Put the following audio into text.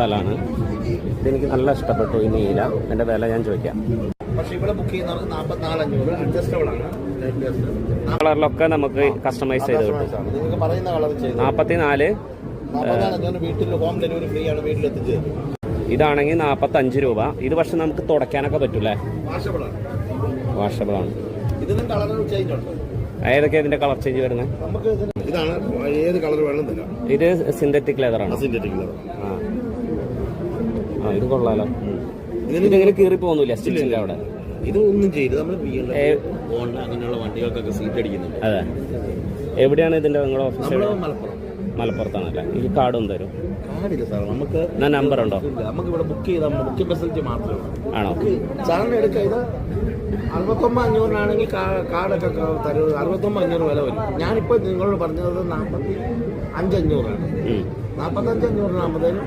സ്ഥലമാണ് ഇതെനിക്ക് നല്ല ഇഷ്ടപ്പെട്ടു ഈ നീല. എന്റെ വില ഞാൻ ചോദിക്കാം. കളറിലൊക്കെ നമുക്ക് കസ്റ്റമൈസ് ചെയ്ത് കിട്ടും. നാൽപ്പത്തി നാല് ഇതാണെങ്കിൽ തരും. ഇതാണെങ്കിൽ രൂപ. ഇത് പക്ഷെ നമുക്ക് തുടയ്ക്കാനൊക്കെ പറ്റൂലേ ഉണ്ട്. ഏതൊക്കെയാ ഇതിന്റെ കളർ ചേഞ്ച് വരുന്നത് ഇത് സിന്തറ്റിക് ലെതറാണ് സിന്തറ്റിക് ആ. ഇത് കൊള്ളാലോ. ഇതിന് ഇതിങ്ങനെ കീറി പോകുന്നില്ല സ്റ്റിച്ചിന്റെ അവിടെ. ഇത് ഒന്നും ചെയ്ത് നമ്മൾ അങ്ങനെയുള്ള വണ്ടികൾക്കൊക്കെ സീറ്റ് അടിക്കുന്നുണ്ട്. അതെ. എവിടെയാണ് ഇതിന്റെ നിങ്ങളുടെ ഓഫീസ് മലപ്പുറം. മലപ്പുറത്താണല്ലേ? ഈ കാർഡും തരും. കാർഡില്ല സാർ നമുക്ക് നമ്പർ ഉണ്ടോ? നമുക്ക് ഇവിടെ ബുക്ക് ചെയ്താൽ ബുക്കിംഗ് ഫെസിലിറ്റി മാത്രമേ ഉള്ളൂ. ആണോ? സാറിന് എടുക്കുക ഇത് അറുപത്തൊമ്പത് അഞ്ഞൂറിനാണെങ്കിൽ കാർഡൊക്കെ തരും. അറുപത്തൊമ്പത് അഞ്ഞൂറ് വില വരും. ഞാനിപ്പോൾ നിങ്ങളോട് പറഞ്ഞത് നാൽപ്പത്തി അഞ്ചഞ്ഞൂറാണ്. നാൽപ്പത്തഞ്ച് അഞ്ഞൂറിനാകുമ്പോഴത്തേനും